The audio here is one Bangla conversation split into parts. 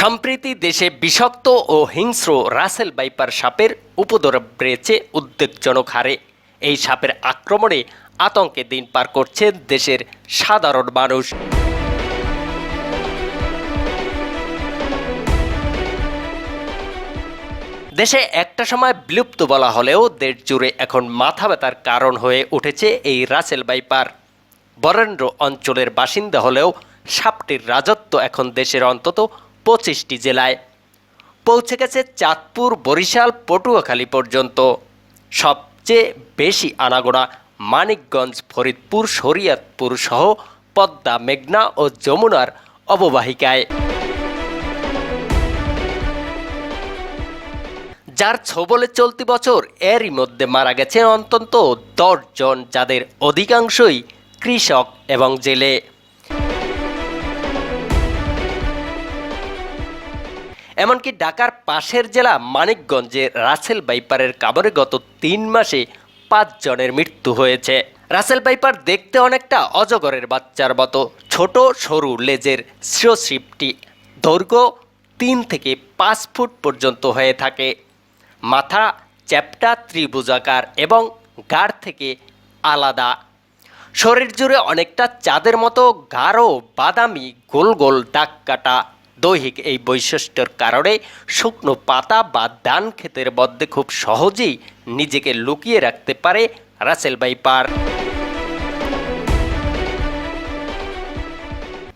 সম্প্রতি দেশে বিষাক্ত ও হিংস্র রাসেল বাইপার সাপের উপদ্রব বেড়েছে উদ্বেগজনক হারে। এই সাপের আক্রমণে আতঙ্কে দিন পার করছে দেশের সাধারণ মানুষ। দেশে একটা সময় বিলুপ্ত বলা হলেও দেশ জুড়ে এখন মাথা ব্যথার কারণ হয়ে উঠেছে এই রাসেল বাইপার। বরেন্দ্র অঞ্চলের বাসিন্দা হলেও সাপটির রাজত্ব এখন দেশের অন্তত পঁচিশটি জেলায়। পৌঁছে গেছে চাঁদপুর, বরিশাল, পটুয়াখালী পর্যন্ত। সবচেয়ে বেশি আনাগোড়া মানিকগঞ্জ, ফরিদপুর, শরিয়তপুর সহ পদ্মা, মেঘনা ও যমুনার অববাহিকায়। যার ছবলে চলতি বছর এরই মধ্যে মারা গেছেন অন্তত জন, যাদের অধিকাংশই কৃষক এবং জেলে। এমনকি ঢাকার পাশের জেলা মানিকগঞ্জে রাসেল বাইপারের কামড়ে গত তিন মাসে পাঁচ জনের মৃত্যু হয়েছে। রাসেল বাইপার দেখতে অনেকটা অজগরের বাচ্চার মতো। ছোট, সরু, লেজের শিরশিপটি দৈর্ঘ্য তিন থেকে পাঁচ ফুট পর্যন্ত হয়ে থাকে। মাথা চ্যাপ্টা ত্রিভুজাকার এবং গাঢ় থেকে আলাদা। শরীর জুড়ে অনেকটা চাঁদের মতো গাঢ় বাদামি গোল গোল দাগ কাটা। দৈহিক এই বৈশিষ্ট্যর কারণে শুকনো পাতা বা ধান ক্ষেতের মধ্যে খুব সহজেই নিজেকে লুকিয়ে রাখতে পারে রাসেল বাইপার।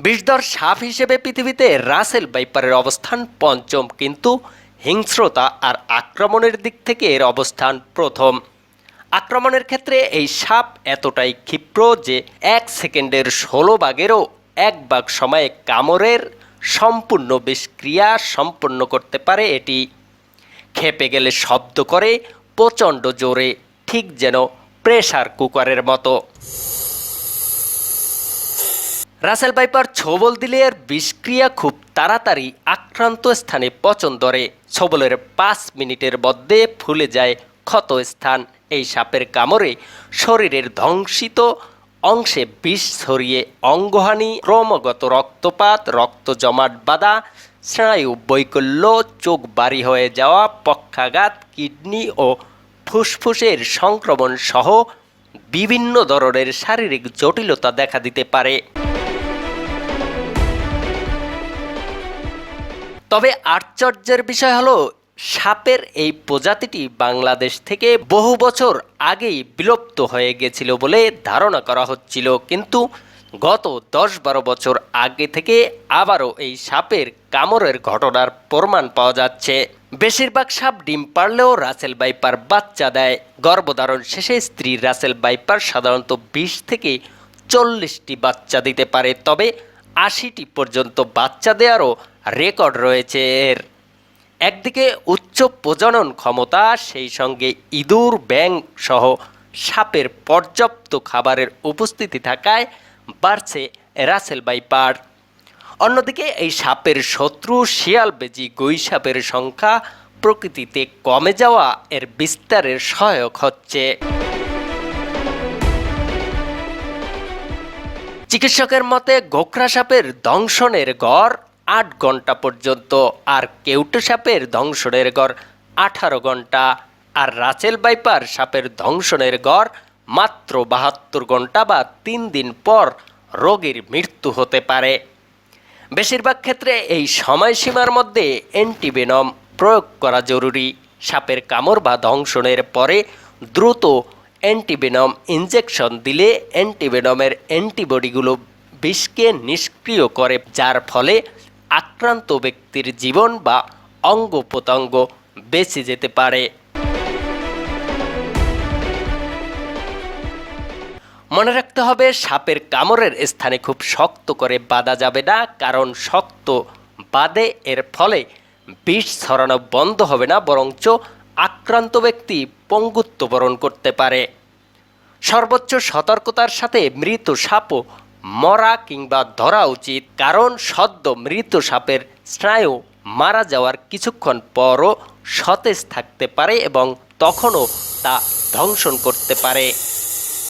বিষধর সাপ হিসেবে পৃথিবীতে রাসেল বাইপারের অবস্থান পঞ্চম, কিন্তু হিংস্রতা আর আক্রমণের দিক থেকে এর অবস্থান প্রথম। আক্রমণের ক্ষেত্রে এই সাপ এতটাই ক্ষিপ্র যে এক সেকেন্ডের ষোলো ভাগেরও এক ভাগ সময়ে কামড়ের সম্পূর্ণ বিষক্রিয়া সম্পন্ন করতে পারে এটি। খেপে গেলে শব্দ করে, প্রচণ্ড জোরে, ঠিক যেন প্রেসার কুকারের মতো। রাসেল বাইপার ছবল দিলে এর বিষক্রিয়া খুব তাড়াতাড়ি আক্রান্ত স্থানে পচন ধরে। ছবলের পাঁচ মিনিটের মধ্যে ফুলে যায় ক্ষত স্থান। এই সাপের কামড়ে শরীরের ধ্বংসিত অংশে বিষ ছড়িয়ে অঙ্গহানি, ক্রমাগত রক্তপাত, রক্ত জমাট বাঁধা, স্নায়ু বৈকল্য, চোখ বাড়ি হয়ে যাওয়া, পক্ষাঘাত, কিডনি ও ফুসফুসের সংক্রমণ সহ বিভিন্ন ধরনের শারীরিক জটিলতা দেখা দিতে পারে। তবে আশ্চর্যের বিষয় হলো সাপের এই প্রজাতিটি বাংলাদেশ থেকে বহু বছর আগেই বিলুপ্ত হয়ে গেছিল বলে ধারণা করা হচ্ছিল। কিন্তু গত দশ বারো বছর আগে থেকে আবারও এই সাপের কামড়ের ঘটনার প্রমাণ পাওয়া যাচ্ছে। বেশিরভাগ সাপ ডিম পারলেও রাসেল বাইপার বাচ্চা দেয়। গর্ভধারণ শেষে স্ত্রী রাসেল বাইপার সাধারণত বিশ থেকে চল্লিশটি বাচ্চা দিতে পারে, তবে আশিটি পর্যন্ত বাচ্চা দেওয়ারও রেকর্ড রয়েছে এর। একদিকে উচ্চ প্রজনন ক্ষমতা, সেই সঙ্গে ইঁদুর ব্যাং সহ সাপের পর্যাপ্ত খাবারের উপস্থিতি থাকায় বাড়ছে রাসেল বাইপার। অন্যদিকে এই সাপের শত্রু, শিয়াল বেজি, গই সাপের সংখ্যা প্রকৃতিতে কমে যাওয়া এর বিস্তারের সহায়ক হচ্ছে। চিকিৎসকের মতে, গোখরা সাপের দংশনের গড় আট ঘণ্টা পর্যন্ত আর কেউটে সাপের দংশনের গড় আঠারো ঘণ্টা আর রাচেল বাইপার সাপের দংশনের গড় মাত্র বাহাত্তর ঘণ্টা বা তিন দিন পর রোগীর মৃত্যু হতে পারে। বেশিরভাগ ক্ষেত্রে এই সময়সীমার মধ্যে অ্যান্টিভেনম প্রয়োগ করা জরুরি। সাপের কামড় বা দংশনের পরে দ্রুত অ্যান্টিভেনম ইনজেকশন দিলে অ্যান্টিভেনমের অ্যান্টিবডিগুলো বিষকে নিষ্ক্রিয় করে, যার ফলে আক্রান্ত ব্যক্তির জীবন বা অঙ্গ প্রত্যঙ্গ বেঁচে যেতে পারে। মনে রাখতে হবে, সাপের কামড়ের স্থানে খুব শক্ত করে বাঁধা যাবে না, কারণ শক্ত বাদে এর ফলে বিষ ছড়ানো বন্ধ হবে না, বরঞ্চ আক্রান্ত ব্যক্তি পঙ্গুত্ব বরণ করতে পারে। সর্বোচ্চ সতর্কতার সাথে মৃত সাপও মরা কিংবা ধরা উচিত, কারণ সদ্য মৃত সাপের স্নায়ু মারা যাওয়ার কিছুক্ষণ পরও সতেজ থাকতে পারে এবং তখনও তা ধ্বংসন করতে পারে।